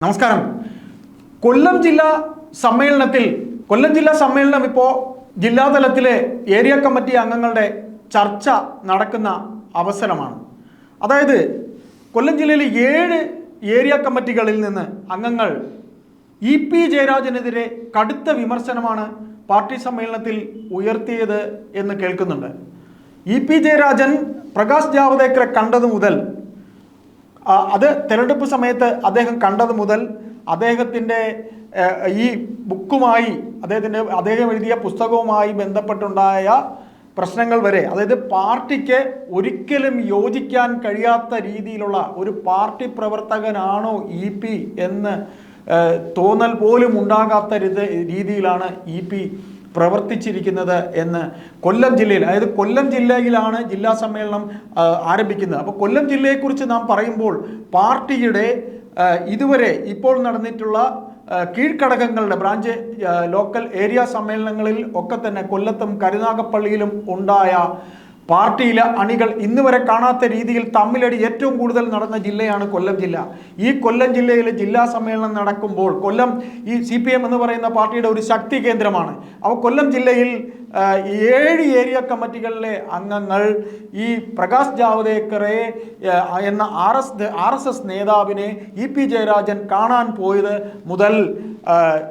നമസ്കാരം. കൊല്ലം ജില്ലാ സമ്മേളനത്തിൽ കൊല്ലം ജില്ലാ സമ്മേളനം ഇപ്പോൾ ജില്ലാതലത്തിലെ ഏരിയ കമ്മിറ്റി അംഗങ്ങളുടെ ചർച്ച നടക്കുന്ന അവസരമാണ്. അതായത് കൊല്ലം ജില്ലയിലെ ഏഴ് ഏരിയ കമ്മിറ്റികളിൽ നിന്ന് അംഗങ്ങൾ ഇ പി ജയരാജനെതിരെ കടുത്ത വിമർശനമാണ് പാർട്ടി സമ്മേളനത്തിൽ ഉയർത്തിയത് എന്ന് കേൾക്കുന്നുണ്ട്. ഇ പി ജയരാജൻ പ്രകാശ് ജാവദേക്കറെ കണ്ടതു മുതൽ അത് തെരഞ്ഞെടുപ്പ് സമയത്ത് അദ്ദേഹം കണ്ടത് മുതൽ അദ്ദേഹത്തിന്റെ ഈ ബുക്കുമായി അദ്ദേഹത്തിന്റെ അദ്ദേഹം എഴുതിയ പുസ്തകവുമായി ബന്ധപ്പെട്ടുണ്ടായ പ്രശ്നങ്ങൾ വരെ അതായത് പാർട്ടിക്ക് ഒരിക്കലും യോജിക്കാൻ കഴിയാത്ത രീതിയിലുള്ള ഒരു പാർട്ടി പ്രവർത്തകനാണോ ഇ പി എന്ന് തോന്നൽ പോലും ഉണ്ടാകാത്ത രീതി- രീതിയിലാണ് ഇ പി പ്രവർത്തിച്ചിരിക്കുന്നത് എന്ന് കൊല്ലം ജില്ലയിൽ അതായത് കൊല്ലം ജില്ലയിലാണ് ജില്ലാ സമ്മേളനം ആരംഭിക്കുന്നത്. അപ്പോൾ കൊല്ലം ജില്ലയെക്കുറിച്ച് നാം പറയുമ്പോൾ പാർട്ടിയുടെ ഇതുവരെ ഇപ്പോൾ നടന്നിട്ടുള്ള കീഴ്ഘടകങ്ങളുടെ ബ്രാഞ്ച് ലോക്കൽ ഏരിയ സമ്മേളനങ്ങളിൽ ഒക്കെ തന്നെ കൊല്ലത്തും കരുനാഗപ്പള്ളിയിലും ഉണ്ടായ പാർട്ടിയിലെ അണികൾ ഇന്ന് വരെ കാണാത്ത രീതിയിൽ തമ്മിലടി ഏറ്റവും കൂടുതൽ നടന്ന ജില്ലയാണ് കൊല്ലം ജില്ല. ഈ കൊല്ലം ജില്ലയിലെ ജില്ലാ സമ്മേളനം നടക്കുമ്പോൾ കൊല്ലം ഈ സി എന്ന് പറയുന്ന പാർട്ടിയുടെ ഒരു ശക്തി കേന്ദ്രമാണ്. അപ്പോൾ കൊല്ലം ജില്ലയിൽ ഏഴ് ഏരിയ കമ്മിറ്റികളിലെ അംഗങ്ങൾ ഈ പ്രകാശ് ജാവദേക്കറെ എന്ന R S R S S നേതാവിനെ ഇ പി ജയരാജൻ കാണാൻ പോയത് മുതൽ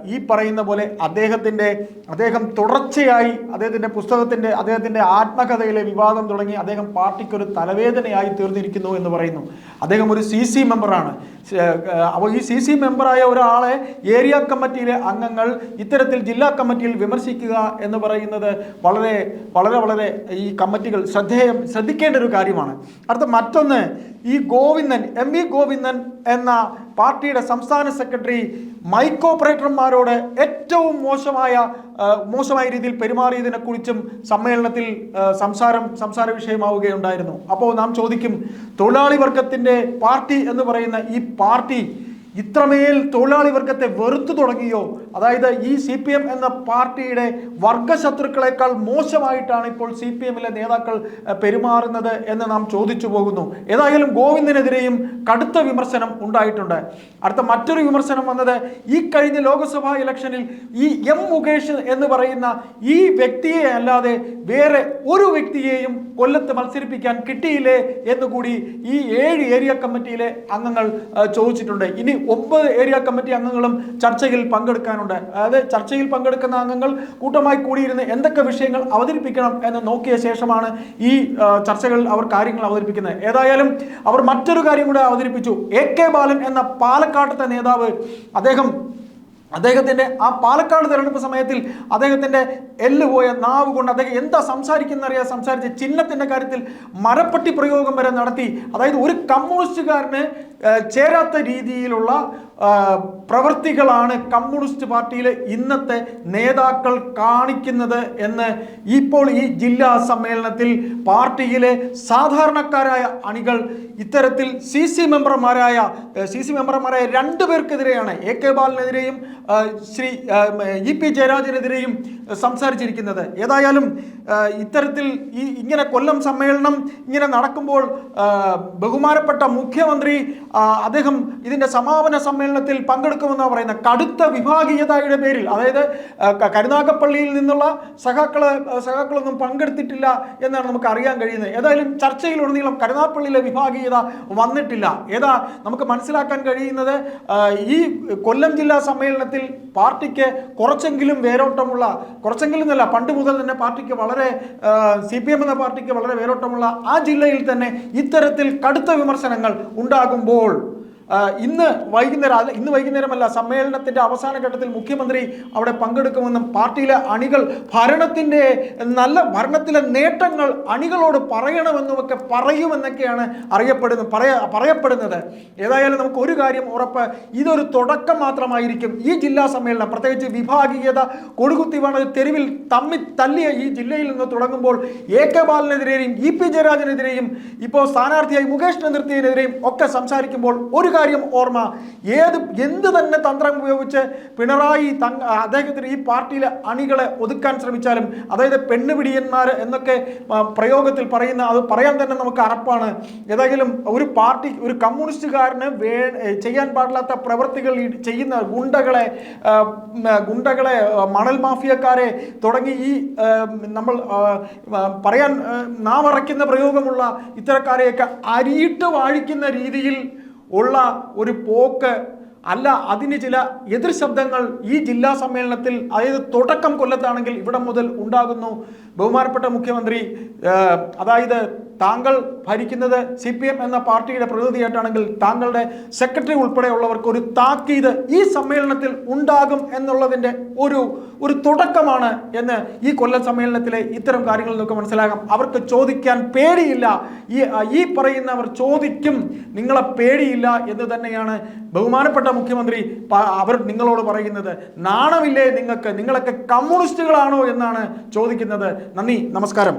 ഈ പറയുന്ന പോലെ അദ്ദേഹത്തിന്റെ അദ്ദേഹം തുടർച്ചയായി അദ്ദേഹത്തിന്റെ പുസ്തകത്തിന്റെ അദ്ദേഹത്തിന്റെ ആത്മകഥയിലെ വിവാദം തുടങ്ങി അദ്ദേഹം പാർട്ടിക്കൊരു തലവേദനയായി തീർന്നിരിക്കുന്നു എന്ന് പറയുന്നു. അദ്ദേഹം ഒരു സി സി മെമ്പറാണ്. അപ്പോൾ ഈ സി സി മെമ്പറായ ഒരാളെ ഏരിയ കമ്മിറ്റിയിലെ അംഗങ്ങൾ ഇത്തരത്തിൽ ജില്ലാ കമ്മിറ്റിയിൽ വിമർശിക്കുക എന്ന് പറയുന്നത് വളരെ വളരെ വളരെ ഈ കമ്മിറ്റികൾ ശ്രദ്ധേയം ശ്രദ്ധിക്കേണ്ട ഒരു കാര്യമാണ്. അടുത്ത മറ്റൊന്ന് ഈ ഗോവിന്ദൻ എം വി ഗോവിന്ദൻ എന്ന പാർട്ടിയുടെ സംസ്ഥാന സെക്രട്ടറി മൈക്ക് ഓപ്പറേറ്റർമാരോട് ഏറ്റവും മോശമായ മോശമായ രീതിയിൽ പെരുമാറിയതിനെ കുറിച്ചും സമ്മേളനത്തിൽ സംസാരം സംസാര വിഷയമാവുകയുണ്ടായിരുന്നു. അപ്പോൾ നാം ചോദിക്കും തൊഴിലാളി വർഗത്തിന്റെ പാർട്ടി എന്ന് പറയുന്ന ഈ പാർട്ടി ഇത്രമേൽ തൊഴിലാളി വർഗത്തെ വെറുത്തു തുടങ്ങിയോ? അതായത് ഈ സി പി എം എന്ന പാർട്ടിയുടെ വർഗശത്രുക്കളെക്കാൾ മോശമായിട്ടാണ് ഇപ്പോൾ സി പി എമ്മിലെ നേതാക്കൾ പെരുമാറുന്നത് എന്ന് നാം ചോദിച്ചു പോകുന്നു. ഏതായാലും ഗോവിന്ദനെതിരെയും കടുത്ത വിമർശനം ഉണ്ടായിട്ടുണ്ട്. അടുത്ത മറ്റൊരു വിമർശനം വന്നത് ഈ കഴിഞ്ഞ ലോക്സഭാ ഇലക്ഷനിൽ ഈ എം മുകേഷ് എന്ന് പറയുന്ന ഈ വ്യക്തിയെ അല്ലാതെ വേറെ ഒരു വ്യക്തിയെയും കൊല്ലത്ത് മത്സരിപ്പിക്കാൻ കിട്ടിയില്ലേ എന്നുകൂടി ഈ ഏഴ് ഏരിയ കമ്മിറ്റിയിലെ അംഗങ്ങൾ ചോദിച്ചിട്ടുണ്ട്. ഇനി ഒമ്പത് ഏരിയ കമ്മിറ്റി അംഗങ്ങളും ചർച്ചയിൽ പങ്കെടുക്കാനുണ്ട് അതായത് ചർച്ചയിൽ പങ്കെടുക്കുന്ന അംഗങ്ങൾ കൂട്ടമായി കൂടിയിരുന്ന് എന്തൊക്കെ വിഷയങ്ങൾ അവതരിപ്പിക്കണം എന്ന് നോക്കിയ ശേഷമാണ് ഈ ചർച്ചകളിൽ അവർ കാര്യങ്ങൾ അവതരിപ്പിക്കുന്നത്. ഏതായാലും അവർ മറ്റൊരു കാര്യം കൂടെ അവതരിപ്പിച്ചു. എ കെ ബാലൻ എന്ന പാലക്കാട്ടത്തെ നേതാവ് അദ്ദേഹം അദ്ദേഹത്തിന്റെ ആ പാലക്കാട് തെരഞ്ഞെടുപ്പ് സമയത്തിൽ അദ്ദേഹത്തിന്റെ എല്ല് പോയ നാവ് കൊണ്ട് അദ്ദേഹം എന്താ സംസാരിക്കുന്നറിയാ സംസാരിച്ച് ചിഹ്നത്തിന്റെ കാര്യത്തിൽ മരപ്പട്ടി പ്രയോഗം വരെ നടത്തി. അതായത് ഒരു കമ്മ്യൂണിസ്റ്റുകാരന് ചേരാത്ത രീതിയിലുള്ള പ്രവൃത്തികളാണ് കമ്മ്യൂണിസ്റ്റ് പാർട്ടിയിലെ ഇന്നത്തെ നേതാക്കൾ കാണിക്കുന്നത് എന്ന് ഇപ്പോൾ ഈ ജില്ലാ സമ്മേളനത്തിൽ പാർട്ടിയിലെ സാധാരണക്കാരായ അണികൾ ഇത്തരത്തിൽ സി സി മെമ്പർമാരായ സി സി മെമ്പർമാരായ രണ്ടു പേർക്കെതിരെയാണ് എ കെ ബാലിനെതിരെയും ശ്രീ ഇ പി ജയരാജനെതിരെയും സംസാരിച്ചിരിക്കുന്നത്. ഏതായാലും ഇത്തരത്തിൽ ഈ ഇങ്ങനെ കൊല്ലം സമ്മേളനം ഇങ്ങനെ നടക്കുമ്പോൾ ബഹുമാനപ്പെട്ട മുഖ്യമന്ത്രി അദ്ദേഹം ഇതിന്റെ സമാപന സമ്മേളനത്തിൽ പങ്കെടുക്കുമെന്ന് പറയുന്ന കടുത്ത വിഭാഗീയതയുടെ പേരിൽ അതായത് കരുനാഗപ്പള്ളിയിൽ നിന്നുള്ള സഖാക്കൾ സഹാക്കളൊന്നും പങ്കെടുത്തിട്ടില്ല എന്നാണ് നമുക്ക് അറിയാൻ കഴിയുന്നത്. ഏതായാലും ചർച്ചയിലുടനീളം കരുനാഗപ്പള്ളിയിലെ വിഭാഗീയത വന്നിട്ടില്ല. ഏതാ നമുക്ക് മനസ്സിലാക്കാൻ കഴിയുന്നത് ഈ കൊല്ലം ജില്ലാ സമ്മേളനത്തിൽ പാർട്ടിക്ക് കുറച്ചെങ്കിലും വേരോട്ടമുള്ള കുറച്ചെങ്കിലും എന്നല്ല പണ്ട് മുതൽ തന്നെ പാർട്ടിക്ക് വളരെ സി പി എം എന്ന പാർട്ടിക്ക് വളരെ വേരോട്ടമുള്ള ആ ജില്ലയിൽ തന്നെ ഇത്തരത്തിൽ കടുത്ത വിമർശനങ്ങൾ ഉണ്ടാകുമ്പോൾ ഇന്ന് വൈകുന്നേരം ഇന്ന് വൈകുന്നേരമല്ല സമ്മേളനത്തിന്റെ അവസാന ഘട്ടത്തിൽ മുഖ്യമന്ത്രി അവിടെ പങ്കെടുക്കുമെന്നും പാർട്ടിയിലെ അണികൾ ഭരണത്തിന്റെ നല്ല ഭരണത്തിലെ നേട്ടങ്ങൾ അണികളോട് പറയണമെന്നുമൊക്കെ പറയുമെന്നൊക്കെയാണ് അറിയപ്പെടുന്നത് പറയ പറയപ്പെടുന്നത്. ഏതായാലും നമുക്ക് ഒരു കാര്യം ഉറപ്പ് ഇതൊരു തുടക്കം മാത്രമായിരിക്കും. ഈ ജില്ലാ സമ്മേളനം പ്രത്യേകിച്ച് വിഭാഗീയത കൊടുകുത്തി വേണ തെരുവിൽ തമ്മി തല്ലിയ ഈ ജില്ലയിൽ നിന്ന് തുടങ്ങുമ്പോൾ എ കെ ബാലനെതിരെയും ഇ പി ജയരാജനെതിരെയും ഇപ്പോൾ സ്ഥാനാർത്ഥിയായി മുകേഷ് നിർത്തിയതിനെതിരെയും ഒക്കെ സംസാരിക്കുമ്പോൾ ഒരു കാര്യം ഓർമ്മ. ഏത് എന്ത് തന്നെ തന്ത്രം ഉപയോഗിച്ച് പിണറായി അദ്ദേഹത്തിന് ഈ പാർട്ടിയിലെ അണികളെ ഒതുക്കാൻ ശ്രമിച്ചാലും അതായത് പെണ്ണുപിടിയന്മാർ എന്നൊക്കെ പ്രയോഗത്തിൽ പറയുന്ന അത് പറയാൻ തന്നെ നമുക്ക് അറപ്പാണ്. ഏതെങ്കിലും ഒരു പാർട്ടി ഒരു കമ്മ്യൂണിസ്റ്റുകാരന് വേ ചെയ്യാൻ പാടില്ലാത്ത പ്രവൃത്തികൾ ചെയ്യുന്ന ഗുണ്ടകളെ ഗുണ്ടകളെ മണൽ മാഫിയക്കാരെ തുടങ്ങി ഈ നമ്മൾ പറയാൻ നാമറയ്ക്കുന്ന പ്രയോഗമുള്ള ഇത്തരക്കാരെയൊക്കെ അരിയിട്ട് വാഴിക്കുന്ന രീതിയിൽ ഉള്ള ഒരു പോക്ക് അല്ല അതിന് ചില എതിർ ശബ്ദങ്ങൾ ഈ ജില്ലാ സമ്മേളനത്തിൽ അതായത് തുടക്കം കൊല്ലത്താണെങ്കിൽ ഇവിടെ മുതൽ ഉണ്ടാകുന്നു. ബഹുമാനപ്പെട്ട മുഖ്യമന്ത്രി അതായത് താങ്കൾ ഭരിക്കുന്നത് സി പി എം എന്ന പാർട്ടിയുടെ പ്രതിനിധിയായിട്ടാണെങ്കിൽ താങ്കളുടെ സെക്രട്ടറി ഉൾപ്പെടെയുള്ളവർക്ക് ഒരു താക്കീത് ഈ സമ്മേളനത്തിൽ ഉണ്ടാകും എന്നുള്ളതിന്റെ ഒരു ഒരു തുടക്കമാണ് എന്ന് ഈ കൊല്ലം സമ്മേളനത്തിലെ ഇത്തരം കാര്യങ്ങളിൽ നിന്നൊക്കെ മനസ്സിലാകാം. അവർക്ക് ചോദിക്കാൻ പേടിയില്ല ഈ ഈ പറയുന്നവർ ചോദിക്കും നിങ്ങളെ പേടിയില്ല എന്ന് തന്നെയാണ് ബഹുമാനപ്പെട്ട മുഖ്യമന്ത്രി അവർ നിങ്ങളോട് പറയുന്നത്. നാണമില്ലേ നിങ്ങൾക്ക്? നിങ്ങളൊക്കെ കമ്മ്യൂണിസ്റ്റുകളാണോ എന്നാണ് ചോദിക്കുന്നത്. നന്ദി നമസ്കാരം.